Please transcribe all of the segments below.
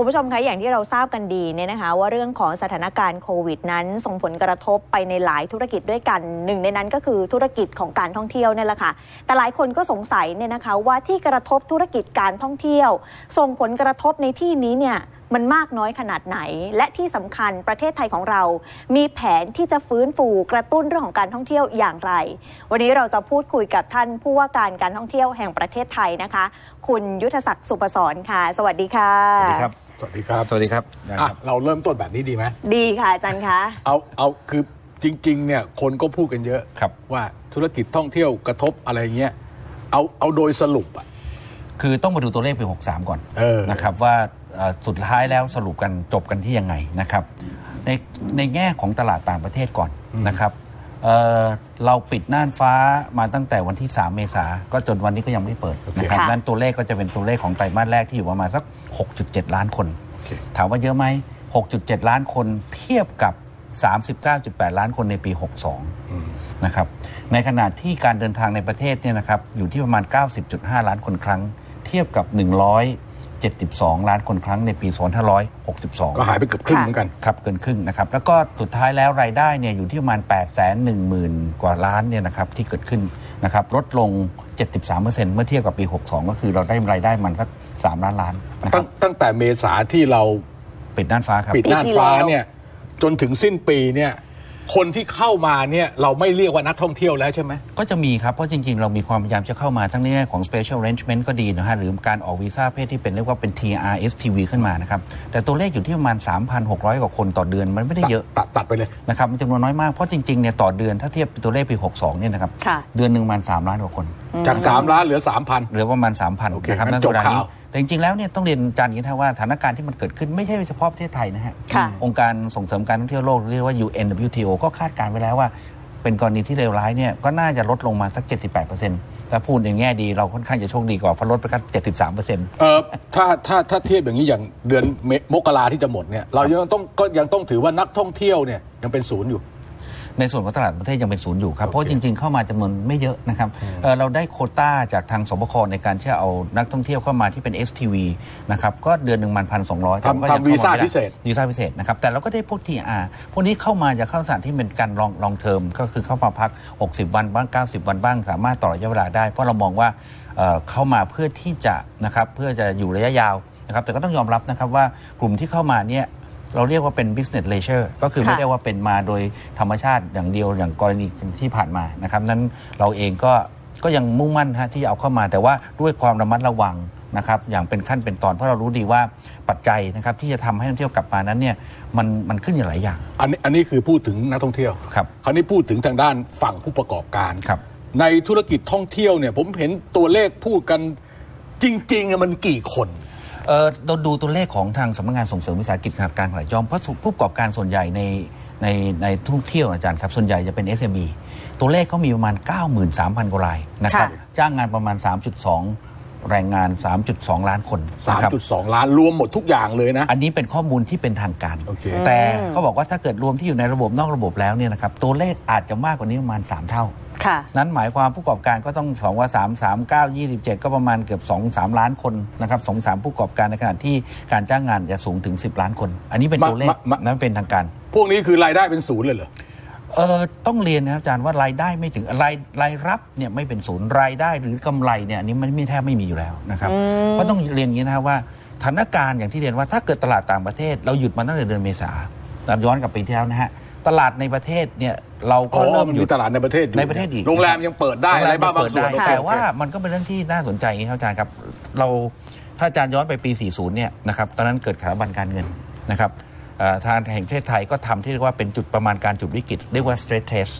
คุณผู้ชมคะอย่างที่เราทราบกันดีเนี่ยนะคะ ว่าเรื่องของสถานการณ์โควิดนั้น ส่งผลกระทบไปในหลายธุรกิจด้วยกันหนึ่งในนั้นก็คือธุรกิจของการท่องเที่ยวเนี่ยแหละค่ะแต่หลายคนก็สงสัยเนี่ยนะคะว่าที่กระทบธุรกิจการท่องเที่ยว ส่งผลกระทบในที่นี้เนี่ยมันมากน้อยขนาดไหน และที่สำคัญประเทศไทยของเรา มีแผนที่จะฟื้นฟูกระตุ้นเรื่องของการท่องเที่ยวอย่างไร วันนี้เราจะพูดคุยกับท่านผู้ว่าการการท่องเที่ยวแห่งประเทศไทยนะคะ คุณยุทธศักดิ์สุปสรค่ะ สวัสดีค่ะ สวัสดีครับ สวัสดีครับสวัสดีครับอะเราเริ่มต้นแบบนี้ดีไหมดีค่ะอาจารย์คะเอาเอาคือจริงๆเนี่ยคนก็พูดกันเยอะครับว่าธุรกิจท่องเที่ยวกระทบอะไรเงี้ยเอาเอาโดยสรุปอะคือต้องมาดูตัวเลขปี63 ก่อนเออนะครับว่าเอ่อสุดท้ายแล้วสรุปกันจบกันที่ยังไงนะครับ ในในแง่ของตลาดต่างประเทศก่อนนะครับเอ่อเราปิดน่านฟ้ามาตั้งแต่วันที่ 3 เมษาก็จนวันนี้ก็ยังไม่เปิดนะครับค่ะนั้นตัวเลขก็จะเป็นตัวเลขของไตรมาสแรกที่อยู่ประมาณสัก 6.7 ล้านคนโอเคถามว่าเยอะไหม 6.7 ล้านคนเทียบกับ 39.8 ล้านคนในปี 62 นะครับ ในขณะที่การเดินทางในประเทศเนี่ยนะครับอยู่ที่ประมาณ 90.5 ล้านคนครั้ง เทียบกับ 172 ล้านคนครั้งในปี 2562 ก็หายไปเกือบครึ่งเหมือนกัน ครับเกินครึ่งนะครับ แล้วก็สุดท้ายแล้วรายได้เนี่ยอยู่ที่ประมาณ 8 1 0 0 0 0 กว่าล้านเนี่ยนะครับที่เกิดขึ้นนะครับลดลง 73%เมื่อเทียบกับปี 62 ก็คือเราได้รายได้มันสัก 3 ล้านล้านนะคตั้รังบตั้งแต่เมษาที่เราปิดด้านฟ้าครับปิดน่านฟ้าเนี่ยจนถึงสิ้นปีเนี่ย คนที่เข้ามาเนี่ยเราไม่เรียกว่านักท่องเที่ยวแล้วใช่ไหม ก็จะมีครับ เพราะจริง ๆ เรามีความพยายามจะเข้ามาทั้งในแง่ของ special arrangement ก็ดีนะฮะ หรือการออกวีซ่าเพศที่เป็นเรียกว่าเป็น TRSTV ขึ้นมานะครับ แต่ตัวเลขอยู่ที่ประมาณ 3,600 กว่าคนต่อเดือนมันไม่ได้เยอะตัดตัดไปเลยนะครับมันจำนวนน้อยมากเพราะจริงๆเนี่ยต่อเดือนถ้าเทียบตัวเลขปี 62 เนี่ยนะครับ ค่ะ เดือนหนึ่งประมัน3ล้านกว่าคน จาก 3 ล้านเหลือ 3,000 เหลือประมาณ 3,000โอเคนะครับงั้นนั่นจบเวลานี้ข่าว แต่จริงๆแล้วเนี่ยต้องเรียนอาจารย์อย่างนี้นะว่าสถานการณ์ที่มันเกิดขึ้นไม่ใช่เฉพาะประเทศไทยนะฮะค่ะ องค์การส่งเสริมการท่องเที่ยวโลกเรียกว่า UNWTO ก็คาดการณ์ไว้แล้วว่า เป็นกรณีที่เลวร้ายเนี่ยก็น่าจะลดลงมาสัก 78%ถ้าพูดในแง่ดีเราค่อนข้างจะโชคดีกว่าเพราะลดไปแค่73%เออถ้าถ้าถ้าเทียบอย่างนี้อย่างเดือนเมมกราที่จะหมดเนี่ยเรายังต้องก็ยังต้องถือว่านักท่องเที่ยวเนี่ยยังเป็นศูนย์อยู่ ในส่วนของตลาดประเทศยังเป็นศูนย์อยู่ครับ เพราะโอเคจริงๆเข้ามาจำนวนไม่เยอะนะครับเอ่อเราได้โควต้าจากทางสบคในการที่จะเอานักท่องเที่ยวเข้ามาที่เป็น STV นะครับก็เดือนหนึ่งมันพันสองร้อยทำทำวีซ่าพิเศษวีซ่าพิเศษนะครับแต่เราก็ได้พวก TR พวกนี้เข้ามาจะเข้าสถานที่เป็นการลองลองเทอมก็คือเข้ามาพัก 60 วันบ้าง 90 วันบ้าง สามารถต่อระยะเวลาได้ เพราะเรามองว่าเอ่อเข้ามาเพื่อที่จะนะครับเพื่อจะอยู่ระยะยาวนะครับแต่ก็ต้องยอมรับนะครับว่ากลุ่มที่เข้ามาเนี่ย เราเรียกว่าเป็น business leisure ก็คือไม่ค่ะได้ว่าเป็นมาโดยธรรมชาติอย่างเดียวอย่างกรณีที่ผ่านมานะครับนั้นเราเองก็ก็ยังมุ่งมั่นฮะที่เอาเข้ามา แต่ว่าด้วยความระมัดระวังนะครับอย่างเป็นขั้นเป็นตอนเพราะเรารู้ดีว่าปัจจัยนะครับที่จะทำให้นักท่องเที่ยวกลับมานั้นเนี่ยมันมันขึ้นอยู่หลายอย่าง อันนี้อันนี้คือพูดถึงนักท่องเที่ยวครับคราวนี้พูดถึงทางด้านฝั่งผู้ประกอบการครับในธุรกิจท่องเที่ยวเนี่ยผมเห็นตัวเลขพูดกันจริงๆอะมันกี่คน เออเราดูตัวเลขของทางสำนักงานส่งเสริมวิสาหกิจขนาดกลางขนาดย่อมเพราะผู้ประกอบการส่วนใหญ่ในในในท่องเที่ยวอาจารย์ครับ ส่วนใหญ่จะเป็น SME ตัวเลขเขามีประมาณ 93,000กว่ารายนะครับค่ะจ้างงานประมาณ 3.2 แรงงาน 3.2 ล้านคนนะครับ3.2 ล้านรวมหมดทุกอย่างเลยนะ อันนี้เป็นข้อมูลที่เป็นทางการโอเคแต่เขาบอกว่าถ้าเกิดรวมที่อยู่ในระบบนอกระบบแล้วเนี่ยนะครับตัวเลขอาจจะมากกว่านี้ประมาณ 3 เท่าค่ะ นั้นหมายความผู้ประกอบการก็ต้องสองว่า3 3 9 27ก็ประมาณเกือบ2 3ล้านคนนะครับ2 3ผู้ประกอบการในขณะที่การจ้างงานจะสูงถึง10ล้านคน อันนี้เป็นมาตัวเลขมามานั้นเป็นทางการ พวกนี้คือรายได้เป็นศูนย์เลยเหรอเออต้องเรียนนะครับอาจารย์ว่ารายได้ไม่ถึงรายรายรับเนี่ยไม่เป็นศูนย์รายได้หรือกำไรเนี่ยอันนี้มันไม่แทบไม่มีอยู่แล้วนะครับเพราะต้องเรียนอย่างนี้นะครับว่าสถานการณ์อย่างที่เรียนว่าถ้าเกิดตลาดต่างประเทศ เราหยุดมาตั้งแต่เดือนเมษาแต่ย้อนกลับไปที่แล้วนะฮะ ตลาดในประเทศเนี่ยเราก็เริ่มมันหมียุดตลาดในประเทศอยู่ในประเทศอีกโรงแรมยังเปิดได้โงอะไรแมบ้างบางเปิดส่วนได้โอเคแต่โอเคว่ามันก็เป็นเรื่องที่น่าสนใจอย่างนี้ครับอาจารย์ครับ เราถ้าอาจารย์ย้อนไปปี 40 เนี่ยนะครับตอนนั้นเกิดสถาบันการเงินนะครับเอ่อทางแห่งประเทศไทยก็ทำที่เรียกว่าเป็นจุดประมาณการจุดวิกฤตเรียกว่า stress test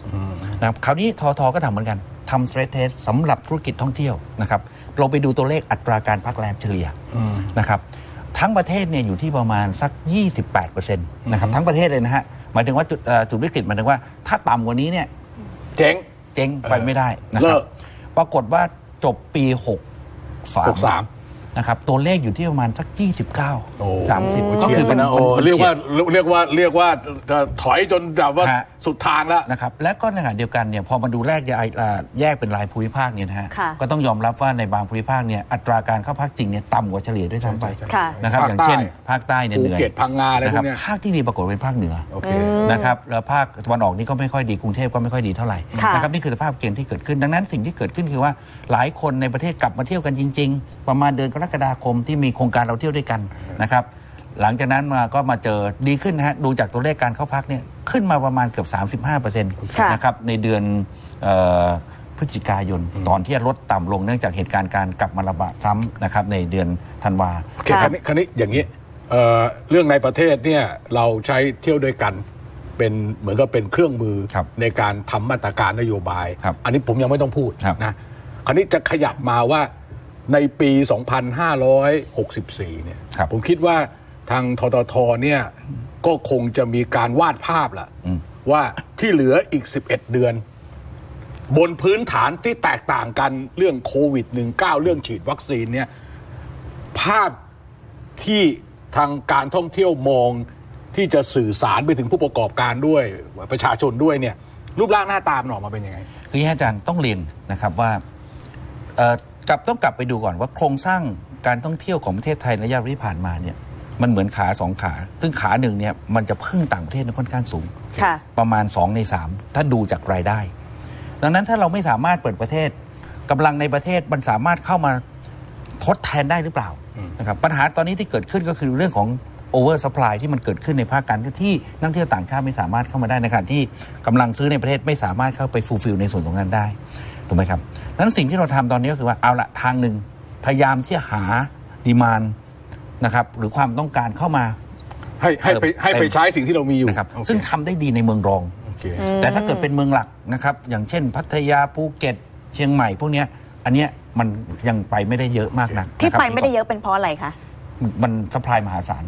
นะครับคราวนี้ทอทก็ทำเหมือนกันทำ stress test สำหรับธุรกิจท่องเที่ยวนะครับเราไปดูตัวเลขอัตราการพักแรมเฉลี่ยนะครับทั้งประเทศเนี่ยอยู่ที่ประมาณสัก 28%นะครับทั้งประเทศเลยนะฮะ หมายถึงว่าจุดเอ่อจุดวิกฤตหมายถึงว่าถ้าต่ำกว่านี้เนี่ยเจ๊ง เจ๊งไปไม่ได้นะคเลิรับกปรากฏว่าจบปี 63 63 นะครับตัวเลขอยู่ที่ประมาณสักโอ้29 30ก็เฉียคืดอไปเป็นนะโอ้มันเรียกว่าฉีดเรียกว่าเรียกว่าเอ่อถอยจนแบบว่าฮะสุดทางแล้วนะครับและก็ในขณะเดียวกันเนี่ยพอมาดูแรกแยกอ่าแยกเป็นรายภูมิภาคเนี่ยนะฮะค่ะก็ต้องยอมรับว่าในบางภูมิภาคเนี่ยอัตราการเข้าพักจริงเนี่ยต่ำกว่าเฉลี่ยด้วยซ้ำไปใช่ค่ะนะครับภาคอย่างเช่นใต้ภาคใต้เนี่ยเหนื่อยภูเก็ตพังงาอะไรนะพควรักบเนี้ยภาคที่ดีปรากฏเป็นภาคเหนือโอเคนะครับแล้วภาคตะวันออกนี่ก็ไม่ค่อยดีกรุงเทพก็ไม่ค่อยดีเท่าไหร่ค่ะนะครับนี่คือสภาพเกณฑ์ที่เกิดขึ้นดังนั้นสิ่งที่เกิดขึ้นคือว่าหลายคนในประเทศกลับมาเที่ยวกันจริง ๆ ประมาณเดือนกรกฎาคมที่มีโครงการเราเที่ยวด้วยกันนะครับหลังจากนั้นมาก็มาเจอดีขึ้นนะฮะดูจากตัวเลขการเข้าพักเนี่ยขึ้นมาประมาณเกือบ 35%ค่ะนะครับในเดือนเอ่อพฤศจิกายน ตอนที่ลดต่ำลงเนื่องจากเหตุการณ์การกลับมาระบาดซ้ำนะครับในเดือนธันวาโอเคค่ะคันนี้คันนี้อย่างนี้เอ่อเรื่องในประเทศเนี่ยเราใช้เที่ยวด้วยกันเป็นเหมือนกับเป็นเครื่องมือครับในการทำมาตรการนโยบายครับอันนี้ผมยังไม่ต้องพูดครับนะคราวนี้จะขยับมาว่า ในปี 2564 เนี่ย ครับ ผมคิดว่าทางทททเนี่ย ก็คงจะมีการวาดภาพล่ะ ว่าที่เหลืออีก 11 เดือน บนพื้นฐานที่แตกต่างกันเรื่องโควิด -19 เรื่องฉีดวัคซีนเนี่ย ภาพที่ทางการท่องเที่ยวมองที่จะสื่อสารไปถึงผู้ประกอบการด้วย ประชาชนด้วยเนี่ย รูปร่างหน้าตามนออกมาเป็นยังไง คืออย่างนี้อาจารย์ต้องเรียนนะครับว่าเอ่อ กลับต้องกลับไปดูก่อนว่าโครงสร้างการท่องเที่ยวของประเทศไทยในระยะเวลาที่ผ่านมาเนี่ยมันเหมือนขาสองขา ซึ่งขาหนึ่งเนี่ยมันจะพึ่งต่างประเทศค่อนข้างสูง ค่ะ ประมาณ 2 ใน 3 ถ้าดูจากรายได้ ดังนั้นถ้าเราไม่สามารถเปิดประเทศกำลังในประเทศมันสามารถเข้ามาทดแทนได้หรือเปล่านะครับปัญหาตอนนี้ที่เกิดขึ้นก็คือเรื่องของโอเวอร์สป라이ที่มันเกิดขึ้นในภาคการท่องเที่ยวที่นักท่องเที่ยวต่างชาติไม่สามารถเข้ามาได้ในขณะที่กำลังซื้อในประเทศไม่สามารถเข้าไปฟูลฟิลในส่วนของนั้นได้ ถูกไหมครับนั้นสิ่งที่เราทำตอนนี้ก็คือว่าเอาละทางหนึ่งพยายามที่จะหาดีมานนะครับหรือความต้องการเข้ามา ให้ให้ไปเติมให้ไปใช้สิ่งที่เรามีอยู่นะครับโอเคซึ่งทำได้ดีในเมืองรองโอเคแต่ถ้าเกิดเป็นเมืองหลักนะครับ อย่างเช่น พัทยาภูเก็ต เชียงใหม่พวกเนี้ยอันเนี้ยมันยังไปไม่ได้เยอะมากนักที่นะครับไปไม่ได้เยอะเป็นเพราะอะไรคะ มันสป라이มหาศาล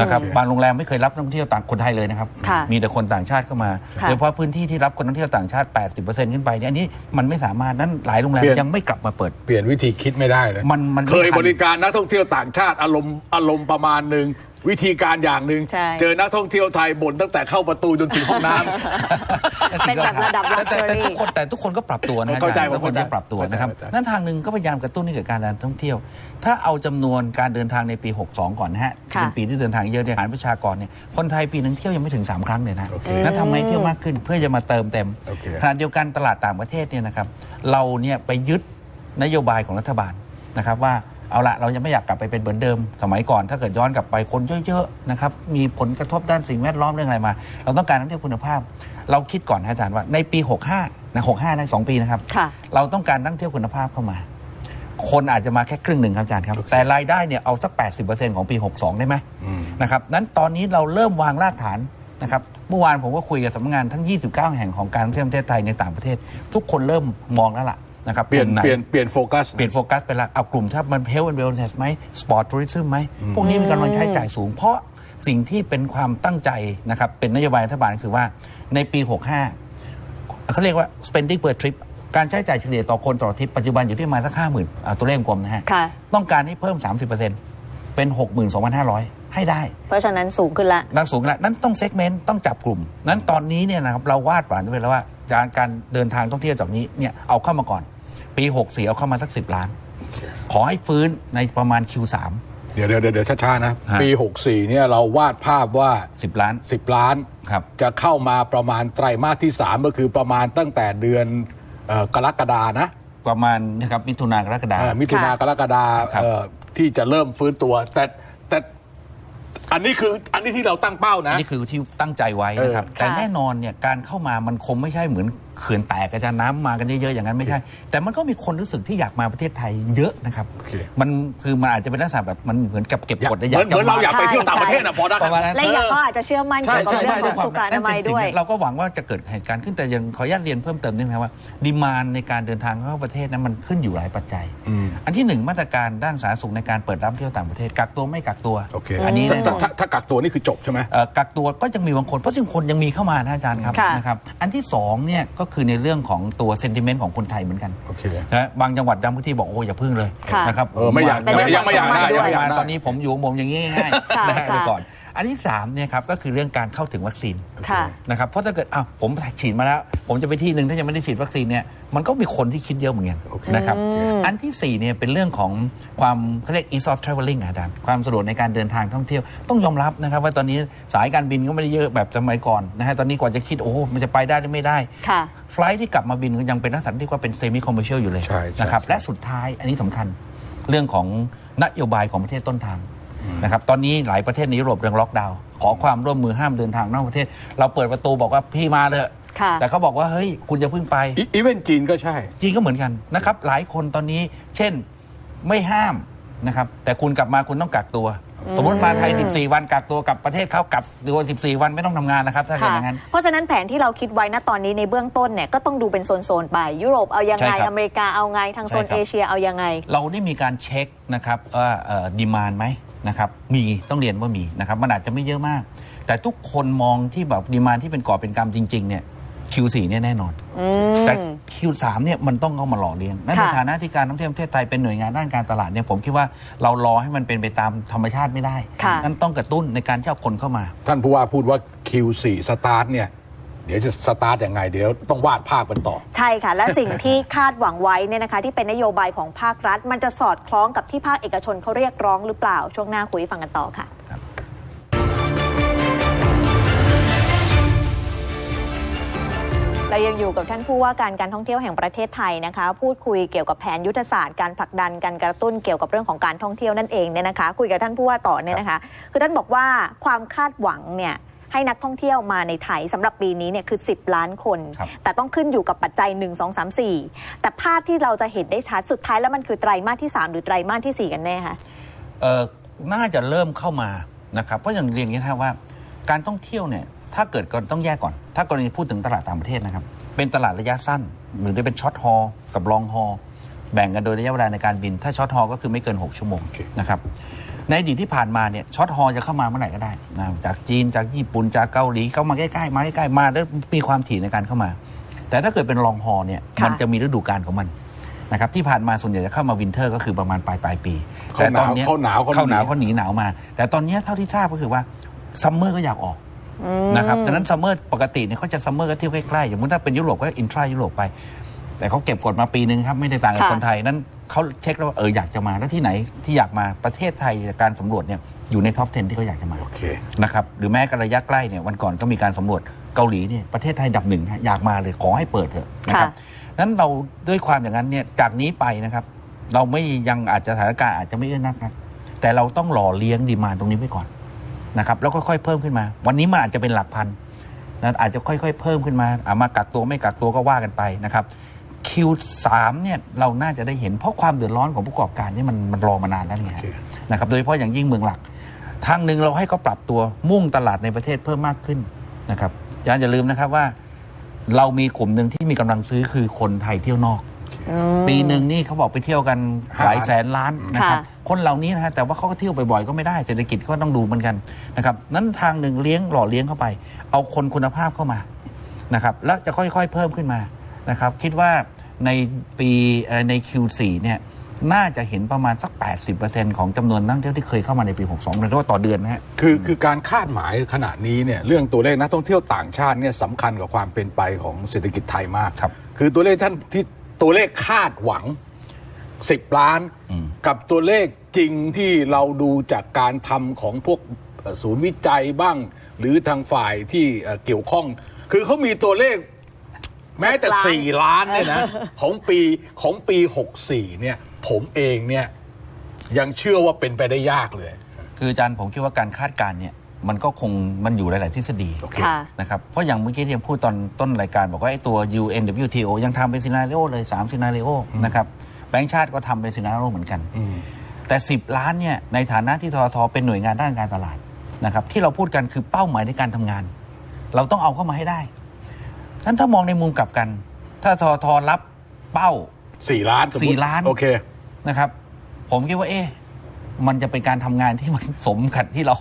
นะครับบางโรงแรมไม่เคยรับนักท่องเที่ยวต่างคนไทยเลยนะครับ ค่ะมีแต่คนต่างชาติเข้ามาค่ะโดยเฉพาะพื้นที่ที่รับคนท่องเที่ยวต่างชาติ 80%ขึ้นไปเนี่ยอันนี้มันไม่สามารถนั้นหลายโรงแรมเปลี่ยน ยังไม่กลับมาเปิด เปลี่ยนวิธีคิดไม่ได้เลยมันมันไม่เคยทัน บริการนักท่องเที่ยวต่างชาติอารมณ์อารมณ์ประมาณหนึ่ง วิธีการอย่างหนึ่งใช่ เจอนักท่องเที่ยวไทยบ่นตั้งแต่เข้าประตูจนถึงห้องน้ำ เป็นแบบระดับ แต่แต่แต่ luxury ทุกคนแต่ทุกคนก็ปรับตัวนะเข้าใจอจรย์ทุกคนเข้าใจที่ปรับตัวนะครับเข้าใจ นั่นทางหนึ่งก็พยายามกระตุ้นให้เกิดการเดินท่องเที่ยว ถ้าเอาจำนวนการเดินทางในปี 62 ก่อนนะฮะค่ะเป็นปีที่เดินทางเยอะเนี่ยฐานประชากรเนี่ยคนไทยปีหนึงเที่ยวยังไม่ถึง 3 ครั้งเลยนะโอเคนั่นทำไงเที่ยวมากขึ้นเพื่อจะมาเติมเต็มโอเค ขณะเดียวกันตลาดต่างประเทศเนี่ยนะครับเราเนี่ยไปยึดนโยบายของรัฐบาลนะครับว่า เอาละเรายังไม่อยากกลับไปเป็นเหมือนเดิม สมัยก่อนถ้าเกิดย้อนกลับไปคนเยอะๆนะครับมีผลกระทบด้านสิ่งแวดล้อมเรื่องอะไรมา เราต้องการนักท่องเที่ยวคุณภาพ เราคิดก่อนนะอาจารย์ว่าในปี 65นะ65นะสองปีนะครับค่ะเราต้องการนักท่องเที่ยวคุณภาพเข้ามา คนอาจจะมาแค่ครึ่งหนึ่งครับอาจารย์ครับ แต่รายได้เนี่ยเอาสัก 80%ของปี 62 ได้ไหมนะครับนั้นตอนนี้เราเริ่มวางรากฐานนะครับเมื่อวานผมก็คุยกับสำนักงานทั้ง 29 แห่งของการท่องเที่ยวประเทศไทยในต่างประเทศ ทุกคนเริ่มมองแล้วล่ะ นะครับเปลี่ยนกลุ่มไหเปลี่ยนเปลี่ยนโฟกัสเปลี่ยนโฟกัสไปละเอากลุ่มถ้ามัน health and wellness ไหม sport tourism ไหมพวกนี้มีกำลังใช้จ่ายสูง เพราะสิ่งที่เป็นความตั้งใจนะครับเป็นนโยบายรัฐบาลคือว่าในปี 65เขาเรียกว่า spending per trip การใช้จ่ายเฉลี่ยต่อคนต่อทริปปัจจุบันอยู่ที่ประมาณสักห้าหมื่นตัวเลขกลมนะฮะค่ะต้องการให้เพิ่ม 30%เป็น 62,500 ให้ได้ เพราะฉะนั้นสูงขึ้นละนั่นสูงแล้วนั้นต้องเซกเมนต์ต้องจับกลุ่ม นั้นตอนนี้เนี่ยนะครับเราวาดฝันไว้แล้วว่าการการเดินทางท่องเที่ยวจากนี้เนี่ยเอาเข้ามาก่อน ปี 64 เอาเข้ามาสัก 10 ล้าน ขอให้ฟื้นในประมาณ Q3 เดี๋ยวเดี๋ยวเดี๋ยวเดี๋ยวช้าๆนะ ฮะ ปี 64เนี่ยเราวาดภาพว่า 10 ล้าน 10 ล้าน ครับ จะเข้ามาประมาณไตรมาสที่ 3 ก็คือประมาณตั้งแต่เดือนเอ่อกรกฎานะประมาณนะครับมิถุนากรกฎา เอ่อมิถุนาค่ะกรกฎาครับ เอ่อที่จะเริ่มฟื้นตัว แต่แต่อันนี้คืออันนี้ที่เราตั้งเป้าอันะนนี้คือที่ตั้งใจไว้นะครับ เออแต่ค่ะ แน่นอนเนี่ยการเข้ามามันคงไม่ใช่เหมือน เขื่อนแตกกระจายน้ำมากันเยอะๆอย่างนั้นไม่ใช่ แต่มันก็มีคนรู้สึกที่อยากมาประเทศไทยเยอะนะครับโอเคมันคือมันอาจจะเป็นลักษณะแบบมันเหมือนกับเก็บกดเหมือนเหมือนเราอยากไปเที่ยวต่างประเทศนะพอได้ประมาณนั้นและอย่างก็อาจจะเชื่อมั่นใช่เกี่ยวกับใช่เรื่องของสุขอนามัยด้วย เราก็หวังว่าจะเกิดเหตุการณ์ขึ้นแต่ยังขออนุญาตเรียนเพิ่มเติมนิดนึงครับว่าดีมานในการเดินทางเข้าประเทศนั้นมันขึ้นอยู่หลายปัจจัย อันที่หนึ่งมาตรการด้านสาธารณสุขในการเปิดรับเที่ยวต่างประเทศกักตัวไม่กักตัวโอเคอันนี้ถ้าแน่นอนถ้าถ้ากักตัวนี่คือจบใช่ไหมเอ่อกักตัวก็ยังมีบางคนเพราะซึ่งคนยังมีเข้ามานะอาจารย์ครับค่ะนะครับ อันที่สองเนี่ยก็ก็คือในเรื่องของตัวเซนติเมนต์ของคนไทยเหมือนกันโอเคนะบางจังหวัดบางพื้นที่บอกโอ้อย่าพึ่งเลยค่ะนะครับเออไม่อยากเป็นเรื่องยังไม่อยากได้ของยังไม่อยากมาได้ตอนนี้ผมอยู่ของผมอย่างนี้ง่ายค่ะๆนะฮะค่ะไปก่อนอันที่สามเนี่ยครับก็คือเรื่องการเข้าถึงวัคซีนค่ะนะครับเพราะถ้าเกิดอ้าวผมฉีดมาแล้ว ผมจะไปที่หนึ่งถ้ายังไม่ได้ฉีดวัคซีนเนี่ยมันก็มีคนที่คิดเยอะเหมือนกันนะครับอันที่สี่เนี่ยเป็นเรื่องของความเขาเรียก ease of traveling อะอาจารย์ความสะดวกในการเดินทางท่องเที่ยวต้องยอมรับนะครับ ว่าตอนนี้สายการบินก็ไม่ได้เยอะแบบสมัยก่อนนะฮะตอนนี้กว่าจะคิดโอ้โหมันจะไปได้หรือไม่ได้ค่ะไฟลท์ที่กลับมาบินก็ยังเป็นลักษณะที่ว่าเป็นเซมิคอมเมอร์เชียลอยู่เลยใช่ใช่นะครับใช่และสุดท้ายอันนี้สำคัญเรื่องของนโยบายของประเทศต้นทาง นะครับตอนนี้หลายประเทศในยุโรปเรื่องล็อกดาวน์ขอความร่วมมือห้ามเดินทางนอกประเทศ เราเปิดประตูบอกว่าพี่มาเลยค่ะ แต่เขาบอกว่าเฮ้ยคุณจะเพิ่งไป อีอีเวนต์จีนก็ใช่ จีนก็เหมือนกันนะครับ หลายคนตอนนี้ เช่นไม่ห้ามนะครับ แต่คุณกลับมาคุณต้องกักตัว สมมติมาไทย 14 วันกักตัวกลับประเทศเขากลับตัว 14 วันไม่ต้องทำงานนะครับ ถ้าเกิดค่ะอย่างนั้น เพราะฉะนั้นแผนที่เราคิดไว้ณตอนนี้ในเบื้องต้นเนี่ยก็ต้องดูเป็นโซน ๆ ไป ยุโรปเอายังไงใช่ครับอเมริกาเอาไงทางโซนใช่ครับ เอเชียเอายังไง เราได้มีการเช็คนะครับว่าดีมานไหม นะครับมีต้องเรียนว่ามีนะครับมันอาจจะไม่เยอะมาก แต่ทุกคนมองที่แบบดีมานที่เป็นก่อเป็นกรรมจริง ๆ เนี่ย Q4 เนี่ยแน่นอน แต่ Q3 เนี่ยมันต้องเข้ามาหล่อเลี้ยงนั่นในค่ะฐานะที่การท่องเที่ยวประเทศไทยเป็นหน่วยงานด้านการตลาดเนี่ยผมคิดว่าเรารอให้มันเป็นไปตามธรรมชาติไม่ได้ค่ะนั่นต้องกระตุ้นในการที่เอาคนเข้ามา ท่านผู้ว่าพูดว่า Q4 สตาร์ทเนี่ย เดี๋ยวจะสตาร์ทยังไงเดี๋ยวต้องวาดภาพกันต่อ ใช่ค่ะ และสิ่งที่คาดหวังไว้เนี่ยนะคะ ที่เป็นนโยบายของภาครัฐ มันจะสอดคล้องกับที่ภาคเอกชนเขาเรียกร้องหรือเปล่า ช่วงหน้าคุยให้ฟังกันต่อค่ะเรายังอยู่กับท่านผู้ว่าการการท่องเที่ยวแห่งประเทศไทยนะคะ พูดคุยเกี่ยวกับแผนยุทธศาสตร์การผลักดันการกระตุ้นเกี่ยวกับเรื่องของการท่องเที่ยวนั่นเองเนี่ยนะคะ คุยกับท่านผู้ว่าต่อเนี่ยนะคะ คือท่านบอกว่าความคาดหวังเนี่ย ให้นักท่องเที่ยวมาในไทยสำหรับปีนี้เนี่ยคือ 10 ล้านคนครับแต่ต้องขึ้นอยู่กับปัจจัย 1 2 3 4 แต่ภาพที่เราจะเห็นได้ชัดสุดท้ายแล้วมันคือไตรมาสที่ 3 หรือไตรมาสที่ 4 กันแน่คะเอ่อน่าจะเริ่มเข้ามานะครับเพราะอย่างเรียนอย่างนี้นะครับว่า การท่องเที่ยวเนี่ยถ้าเกิดก็ต้องแยกก่อน ถ้ากรณีพูดถึงตลาดต่างประเทศนะครับ เป็นตลาดระยะสั้นหรือจะเป็นช็อตฮอลกับลองฮอลแบ่งกันโดยระยะเวลาในการบิน ถ้าช็อตฮอลก็คือไม่เกิน 6 ชั่วโมงโอเคนะครับ ในอดีตที่ผ่านมาเนี่ยช็อตฮอลจะเข้ามาเมื่อไหร่ก็ได้นะจากจีนจากญี่ปุ่นจากเกาหลีเข้ามาใกล้ๆมาใกล้ๆมาแล้วมีความถี่ในการเข้ามา แต่ถ้าเกิดเป็นลองฮอลเนี่ยค่ะมันจะมีฤดูกาลของมันนะครับที่ผ่านมาส่วนใหญ่จะเข้ามาวินเทอร์ก็คือประมาณปลายปลายๆปีเข้าหนาวนี้ยเข้าหนาวเข้าหนาวหนีเขาหนีหนาวมา แต่ตอนนี้เท่าที่ทราบก็คือว่าซัมเมอร์ก็อยากออกนะครับดังนั้นซัมเมอร์ปกติเนี่ยเขาจะซัมเมอร์ก็เที่ยวใกล้ๆอย่างมุติถ้าเป็นยุโรปก็อินทรายุโรปไป แต่เขาเก็บกดมาปีนึงครับไม่ได้ต่างกับค่ะคนไทยนั้น เขาเช็คแล้วว่าเอออยากจะมาแล้วที่ไหนที่อยากมาประเทศไทยจากการสำรวจเนี่ยอยู่ในท็อป 10 ที่เขาอยากจะมาโอเคนะครับหรือแม้กระยะใกล้เนี่ยวันก่อนก็มีการสำรวจเกาหลีเนี่ยประเทศไทยอันดับหนึ่งฮะอยากมาเลยขอให้เปิดเถอะนะครับค่ะนั้นเราด้วยความอย่างนั้นเนี่ยจากนี้ไปนะครับ เราไม่ยังอาจจะสถานการณ์อาจจะไม่เอื้อนักนะแต่เราต้องหล่อเลี้ยงดีมานตรงนี้ไว้ก่อนนะครับแล้วค่อยๆเพิ่มขึ้นมา วันนี้มันอาจจะเป็นหลักพันนะอาจจะค่อยๆ เพิ่มขึ้นมาอามากักตัวไม่กักตัวก็ว่ากันไปนะครับ Q3 เนี่ยเราน่าจะได้เห็นเพราะความเดือดร้อนของผู้ประกอบการนี่มันมันรอมานานแล้วไงโอเคนะครับโดยเฉพาะอย่างยิ่งเมืองหลัก ทางหนึ่งเราให้เขาปรับตัวมุ่งตลาดในประเทศเพิ่มมากขึ้นนะครับอย่าอย่าลืมนะครับว่า เรามีกลุ่มหนึ่งที่มีกำลังซื้อคือคนไทยเที่ยวนอกปีหนึ่งนี่เขาบอกไปเที่ยวกันหลายแสนล้านนะครับ ค่ะคนเหล่านี้นะฮะแต่ว่าเขาก็เที่ยวบ่อยๆก็ไม่ได้เศรษฐกิจก็ต้องดูเหมือนกันนะครับนั้นทางหนึ่งเลี้ยงหล่อเลี้ยงเข้าไป เอาคนคุณภาพเข้ามานะครับแล้วจะค่อยๆเพิ่มขึ้นมา นะครับคิดว่าในปีเอ่อใน Q4 เนี่ยน่าจะเห็นประมาณสัก 80%ของจำนวนนักท่องเที่ยวที่เคยเข้ามาในปี 62หมายถึงว่าต่อเดือนนะฮะคือคือการคาดหมายขณะนี้เนี่ยเรื่องตัวเลขนักท่องเที่ยวต่างชาติเนี่ยสำคัญกับความเป็นไปของเศรษฐกิจไทยมากครับ คือตัวเลขท่านที่ตัวเลขคาดหวัง 10 ล้าน กับตัวเลขจริงที่เราดูจากการทำของพวกเอ่อศูนย์วิจัยบ้าง หรือทางฝ่ายที่เอ่อเกี่ยวข้อง คือเขามีตัวเลข แม้แต่ล้านสี่ล้านเนี่ยนะของปีของปี 64 เนี่ย ผมเองเนี่ย ยังเชื่อว่าเป็นไปได้ยากเลย คืออาจารย์ผมคิดว่าการคาดการณ์เนี่ยมันก็คงมันอยู่หลาย ๆ ทฤษฎีค่ะนะครับ เพราะอย่างเมื่อกี้ที่ยังพูดตอนต้นรายการ บอกว่าไอ้ตัว UNWTO ยังทำเป็นซีนารีโอเลย3ซีนารีโอนะครับแบงก์ชาติก็ทำเป็นซีนารีโอเหมือนกัน แต่ 10 ล้านเนี่ยในฐานะที่ททเป็นหน่วยงานด้านการตลาดนะครับที่เราพูดกันคือเป้าหมายในการทำงาน เราต้องเอาเข้ามาให้ได้ นั้นถ้ามองในมุมกลับกัน ถ้าททรับเป้า4ล้านสมมุติสี่ล้าน โอเค นะครับ ผมคิดว่าเอ๊ะมันจะเป็นการทำงานที่มันสมกับที่เรา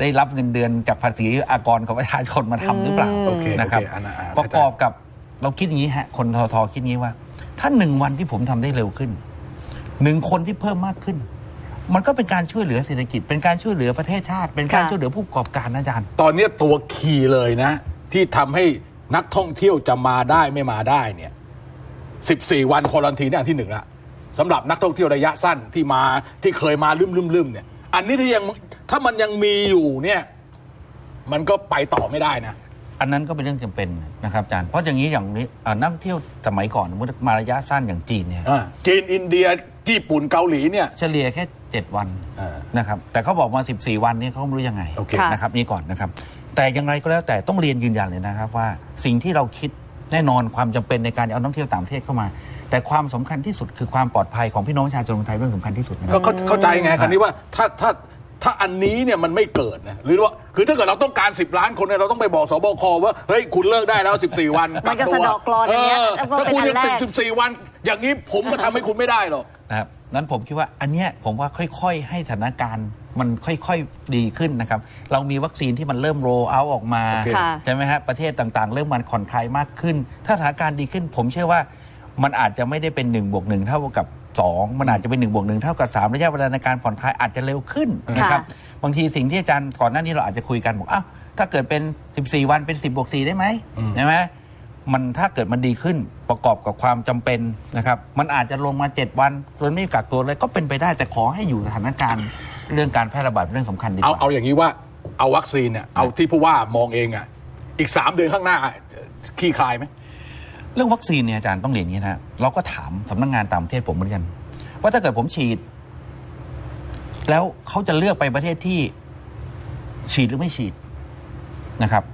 ได้รับเงินเดือนจากภาษีอากรของประชาชนมาทำหรือเปล่าโอเคนะครับ โอเคอันนั้นอ่า ประกอบกับเราคิดอย่างนี้ฮะ คนทอทอคิดอย่างนี้ว่า ถ้าหนึ่งวันที่ผมทำได้เร็วขึ้นหนึ่งคนที่เพิ่มมากขึ้น มันก็เป็นการช่วยเหลือเศรษฐกิจ เป็นการช่วยเหลือประเทศชาติ เป็นการค่ะ ช่วยเหลือผู้ประกอบการนะอาจารย์ ตอนเนี้ยตัวคีย์เลยนะ ที่ทำให้ นักท่องเที่ยวจะมาได้ไม่มาได้เนี่ย14วันควอลันทีนี่อันที่หนึ่งละสำหรับนักท่องเที่ยวระยะสั้นที่มาที่เคยมาลืมลืมลืมเนี่ย อันนี้ถ้ายังถ้ามันยังมีอยู่เนี่ย มันก็ไปต่อไม่ได้นะอันนั้นก็เป็นเรื่องจำเป็นนะครับอาจารย์เพราะอย่างนี้อย่างนี้อ่านักท่องเที่ยวสมัยก่อนสมมติมาระยะสั้นอย่างจีนเนี่ยอ่าจีนอินเดียญี่ปุ่นเกาหลีเนี่ยเฉลี่ยแค่ 7 วันอ่านะครับแต่เขาบอกมา 14 วันนี้เขาไม่รู้ยังไงโอเคค่ะนะครับนี่ก่อนนะครับ แต่อย่างไรก็แล้วแต่ต้องเรียนยืนยันเลยนะครับว่าสิ่งที่เราคิดแน่นอนความจำเป็นในการเอานักท่องเที่ยวต่างประเทศเข้ามา แต่ความสำคัญที่สุดคือความปลอดภัยของพี่น้องประชาชนคนไทยเรื่องสำคัญที่สุดนะคก็รับเข้าเข้าใจไงคันนี้ว่าถ้าถ้าถ้าอันนี้เนี่ยมันไม่เกิดนะหรือว่าคือถ้าเกิดเราต้องการ 10 ล้านคนเนี่ยเราต้องไปบอกสบคว่าเฮ้ยคุณเลิกได้แล้ว 14 วันมันก็สะเดาะกลอนอย่างเงี้ยเว่าเป็นถ้าคุณอันยังแรติดก14 วัน อย่างนี้ผมก็ทำให้คุณไม่ได้หรอกนะครับนั้นผมคิดว่าอันเนี้ยผมว่าค่อย ๆ ให้สถานการณ์ มันค่อยๆ ดีขึ้นนะครับ เรามีวัคซีนที่มันเริ่มโรเอาออกมา โอเคค่ะใช่ไหมฮะประเทศต่างๆ เริ่มมันผ่อนคลายมากขึ้น ถ้าสถานการณ์ดีขึ้น ผมเชื่อว่ามันอาจจะไม่ได้เป็น1นบวกหเท่ากับ 2 มันอาจจะเป็น1นบวกหเท่ากับ 3 ระยะเวลาในการผ่อนคลายอาจจะเร็วขึ้นนะครับบางทีสิ่งที่อาจารย์ก่อนหน้านี้เราอาจจะคุยกันบอกอ้าวถ้าเกิดเป็น 14 วันเป็น 10บวก4ได้ไหมใช่ไหมมันถ้าเกิดมันดีขึ้นประกอบกับความจำเป็นนะครับมันอาจจะลงมา 7 วันจนไม่กักตัวเลยก็เป็นไปได้แต่ขอให้อยู่สถานการณ์ เรื่องการแพร่ระบาดเป็นเรื่องสำคัญดีกเอาว่า เอาอย่างนี้ว่าเอาวัคซีนเนี่ยเอาที่ผู้ว่ามองเองอะอีก3เดือนข้างหน้าขี้คลายไหม เรื่องวัคซีนเนี่ยอาจารย์ต้องเรียนอย่างนี้นะเราก็ถามสำนักงานต่างประเทศผมเหมือนกัน ว่าถ้าเกิดผมฉีด แล้วเขาจะเลือกไปประเทศที่ฉีดหรือไม่ฉีดนะครับ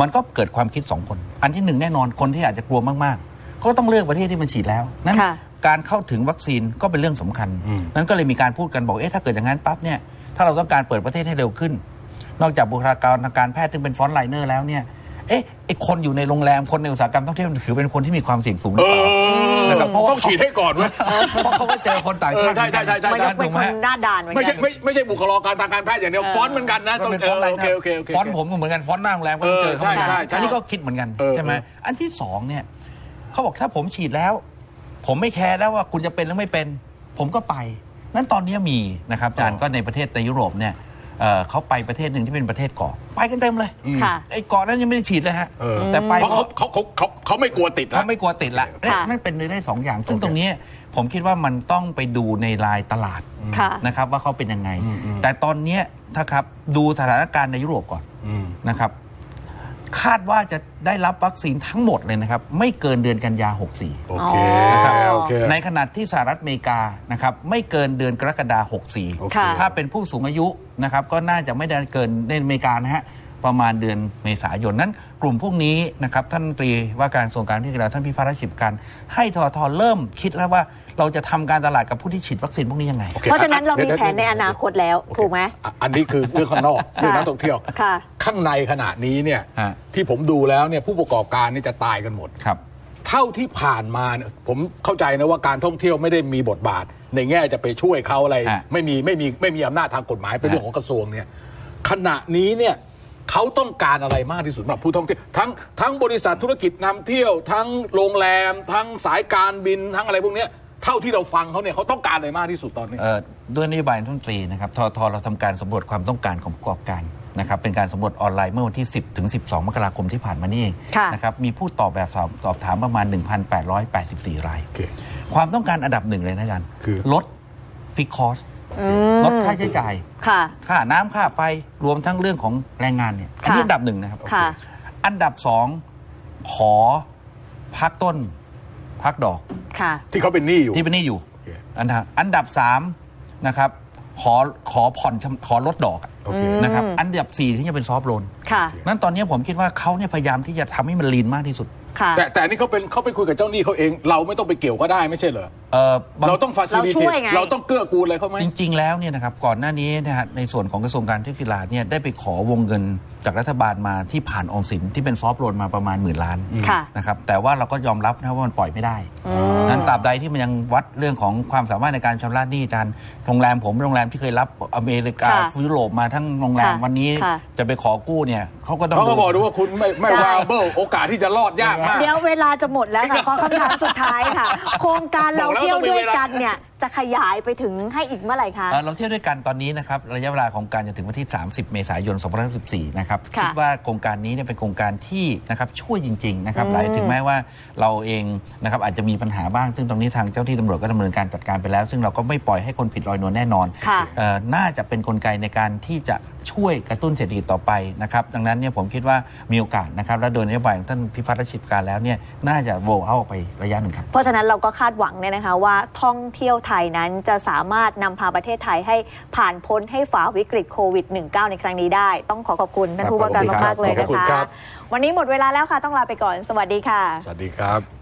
มันก็เกิดความคิดสองคน อันที่หนึ่งแน่นอนคนที่อาจจะกลัวมากๆ ก็ต้องเลือกประเทศที่มันฉีดแล้วนั้น ค่ะ การเข้าถึงวัคซีนก็เป็นเรื่องสำคัญอืมนั้นก็เลยมีการพูดกันบอกเอ๊ะถ้าเกิดอย่างนั้นปั๊บเนี่ยถ้าเราต้องการเปิดประเทศให้เร็วขึ้น นอกจากบุคลากรทางการแพทย์ซึ่งเป็นฟรอนต์ไลเนอร์แล้วเนี่ยเอ๊ะไอคนอยู่ในโรงแรมคนในอุตสาหกรรมท่องเที่ยวถือเป็นคนที่มีความเสี่ยงสูงหรือเปล่านะครับเพราะว่าต้องฉีดให้ก่อนเว้ยเพราะเขาก็เจอคนต่างชาติเออใช่ใช่ใช่ใช่มันก็เป็นถูกคไหมนหน้าด่านเหมือนไม่กัใช่นไม่ไม่ใช่บุคลากรทางการแพทย์อย่างเดียวฟอนต์เหมือนกันนะก็ต้องเป็นเอฟอนต์อไลโอน์เคโอเคโอเคฟอนต์ผมก็เหมือนกันฟอนต์หน้าโรงแรมก็ต้องเจอเขาเหมือนกันเออใช่ใช่ใช่อันนี้ก็คิดเหมือนกันเออใช่ไหมเอออันที่สองเนี่ยเขาบอกถ้าผมฉีดแล้ว ผมไม่แคร์แล้วว่าคุณจะเป็นหรือไม่เป็น ผมก็ไป นั้นตอนนี้มีนะครับอาจารย์ก็ในประเทศในยุโรปเนี่ยเอ่อเขาไปประเทศหนึ่งที่เป็นประเทศเกาะไปกันเต็มเลยค่ะ ไอ้เกาะนั้นยังไม่ได้ฉีดเลยฮะเออ แต่ไปเพราะเขาเขาเขาเขาเขาไม่กลัวติดนะเขาไม่กลัวติดละค่ะนั่นเป็นไปได้สองอย่าง ซึ่งโอเคตรงนี้ผมคิดว่ามันต้องไปดูในรายตลาด ค่ะ นะครับว่าเขาเป็นยังไงอืมอืมแต่ตอนเนี้ยถ้าครับดูสถานการณ์ในยุโรปก่อนอืมนะครับ คาดว่าจะได้รับวัคซีนทั้งหมดเลยนะครับ ไม่เกินเดือนกันยา 64 โอเคอ๋อโอเค ในขณะที่สหรัฐอเมริกานะครับไม่เกินเดือนกรกฎาคม โอเคค่ะ64 ถ้าเป็นผู้สูงอายุนะครับก็น่าจะไม่ได้เกินในอเมริกานะฮะ ประมาณเดือนเมษายนนั้น กลุ่มพวกนี้นะครับท่านรัฐมนตรีว่าการกระทรวงการที่กีฬาท่านพิพัฒน์รัชกิจการให้ทอทเริ่มคิดแล้วว่าเราจะทำการตลาดกับผู้ที่ฉีดวัคซีนพวกนี้ยังไงโอคเพราะฉะนั้นเรามีดี๋ยวแผนในอนาคตแล้วโอเคถูกไหมอะอันนี้คือเรื่องข้างนอกเรื่องนักท่องเที่ยวค่ะข้างในขณะนี้เนี่ยฮะที่ผมดูแล้วเนี่ยผู้ประกอบการนี่จะตายกันหมดครับ เท่าที่ผ่านมาเนี่ยผมเข้าใจนะว่าการท่องเที่ยวไม่ได้มีบทบาท ในแง่จะไปช่วยเขาอะไรฮะไม่มีไม่มีไม่มีอำนาจทางกฎหมายเป็นฮะเรื่องของกระทรวงเนี่ยขณะนี้เนี่ย เขาต้องการอะไรมากที่สุดสำหรับผู้ท่องเที่ยวทั้งทั้งบริษัทธุรกิจนำเที่ยว ทั้งโรงแรม ทั้งสายการบินทั้งอะไรพวกเนี้ยเท่าที่เราฟังเขาเนี่ยเขาต้องการอะไรมากที่สุดตอนนี้ เอ่อด้วยนโยบายรัฐมนตรีนะครับทอทเราทำการสำรวจความต้องการของผู้ประกอบการนะครับเป็นการสำรวจออนไลน์เมื่อวันที่ 10 ถึง 12 มกราคมที่ผ่านมานี่เองค่ะ นะครับมีผู้ตอบแบบสอบสอบถามประมาณ 1,884 ราย โอเคความต้องการอันดับหนึ่งเลยนะอาจารย์คือ ลดฟิกคอส ลดค่าใช้จ่าย ค่ะ ค่าน้ำค่าไฟรวมทั้งเรื่องของแรงงานเนี่ยอันนี้ค่ะ อันดับหนึ่งนะครับ ค่ะ อันดับสองขอพักต้น พักดอกค่ะ ที่เขาเป็นหนี้อยู่ ที่เป็นหนี้อยู่ โอเค อันดับอันดับสามนะครับ ขอขอผ่อนชำขอลดดอกอะโอเค นะครับ อันดับสี่ที่จะเป็นซอฟต์โลนค่ะ นั้นตอนนี้ผมคิดว่าเขาเนี่ยพยายามที่จะทำให้มันลีนมากที่สุด ค่ะ แต่แต่อันนี่เขาเป็นเขาไปคุยกับเจ้าหนี้เขาเอง เราไม่ต้องไปเกี่ยวก็ได้ไม่ใช่เหรอ เอ่อบางเราต้องฟาซิลิเราช่เตวยไง เราต้องเกื้อกูลอะไรเขาไหม จริง ๆ แล้วเนี่ยนะครับก่อนหน้านี้นะฮะในส่วนของกระทรวงการท่องเที่ยวกีฬาเนี่ยได้ไปขอวงเงิน จากรัฐบาลมาที่ผ่านออมสินที่เป็นซอฟต์โลนมาประมาณหมื่นล้านค่ะนะครับแต่ว่าเราก็ยอมรับนะว่ามันปล่อยไม่ได้นั้นตราบใดที่มันยังวัดเรื่องของความสามารถในการชำระหนี้อาจารย์โรงแรมผมโรงแรมที่เคยรับอเมริกาค่ะยุโรปมาทั้งโรงแรมค่ะวันนี้ค่ะจะไปขอกู้เนี่ยเขาก็ต้องเขาก็บอกดูว่าคุณไม่ไม่ใช่วาเบิลโอกาสที่จะรอดยากมากเดี๋ยวเวลาจะหมดแล้วค่ะขอคำถามสุดท้ายค่ะ โครงการเราบอกแล้วเที่ยวต้องมีด้วยเวลากันเนี่ย จะขยายไปถึงให้อีกเมื่อไหร่คะ เอ่อเราเที่ยวด้วยกันตอนนี้นะครับระยะเวลาของการจะถึงวันที่ 30 เมษายน 2014 นะครับค่ะคิดว่าโครงการนี้เนี่ยเป็นโครงการที่นะครับช่วยจริงๆนะครับอืมหลายถึงแม้ว่าเราเองนะครับอาจจะมีปัญหาบ้าง ซึ่งตรงนี้ทางเจ้าที่ตำรวจก็ดำเนินการจัดการไปแล้ว ซึ่งเราก็ไม่ปล่อยให้คนผิดลอยนวลแน่นอนค่ะ เอ่อน่าจะเป็นกลไกในการที่จะช่วยกระตุ้นเศรษฐกิจต่อไปนะครับดังนั้นเนี่ยผมคิดว่ามีโอกาสนะครับและโดยนโยบายของท่านพิพัฒน์รัชชิบการแล้วเนี่ยน่าจะโวเอาออกไประยะหนึ่งครับ เพราะฉะนั้นเราก็คาดหวังเนี่ยนะคะว่าท่องเที่ยวไทยนั้นจะสามารถนำพาประเทศไทยให้ผ่านพ้นให้ฝ่าวิกฤตโควิด -19 ในครั้งนี้ได้ ต้องขอขอบคุณท่านผู้ว่าการขอบคุณครับมากๆเลยขอบนะคุณคะครับวันนี้หมดเวลาแล้วค่ะต้องลาไปก่อน สวัสดีค่ะ สวัสดีครับ